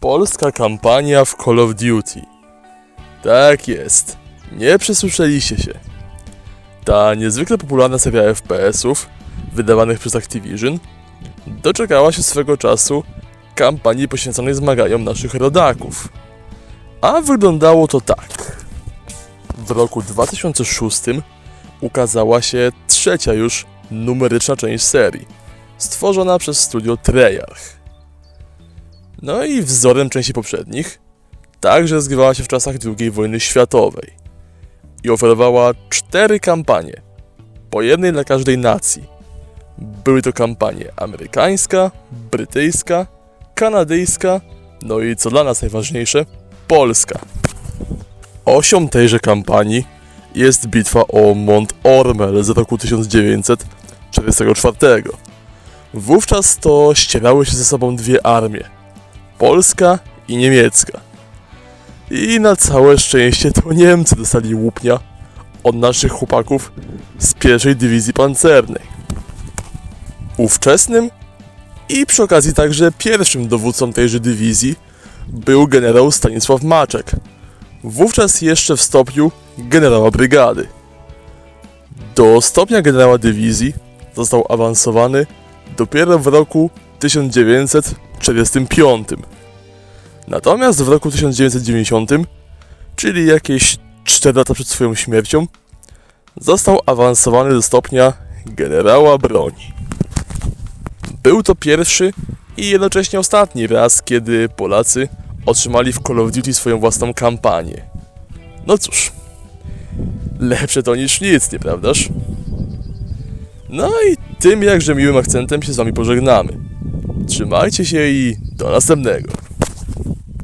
Polska kampania w Call of Duty. Tak jest. Nie przesłyszeliście się. Ta niezwykle popularna seria FPS-ów, wydawanych przez Activision, doczekała się swego czasu kampanii poświęconej zmaganiom naszych rodaków. A wyglądało to tak. W roku 2006 ukazała się trzecia już numeryczna część serii, stworzona przez studio Treyarch. No i wzorem części poprzednich, także rozgrywała się w czasach II wojny światowej i oferowała cztery kampanie, po jednej dla każdej nacji. Były to kampanie amerykańska, brytyjska, kanadyjska, no i co dla nas najważniejsze, polska. Osią tejże kampanii jest bitwa o Mont Ormel z roku 1944. Wówczas to ścierały się ze sobą dwie armie, polska i niemiecka. I na całe szczęście to Niemcy dostali łupnia od naszych chłopaków z pierwszej dywizji pancernej. Ówczesnym i przy okazji także pierwszym dowódcą tejże dywizji był generał Stanisław Maczek, wówczas jeszcze w stopniu generała brygady. Do stopnia generała dywizji został awansowany dopiero w roku 1945. Natomiast w roku 1990, czyli jakieś 4 lata przed swoją śmiercią, został awansowany do stopnia generała broni. Był to pierwszy i jednocześnie ostatni raz, kiedy Polacy otrzymali w Call of Duty swoją własną kampanię. No cóż, lepsze to niż nic, nieprawdaż? No i tym jakże miłym akcentem się z wami pożegnamy. Trzymajcie się i do następnego.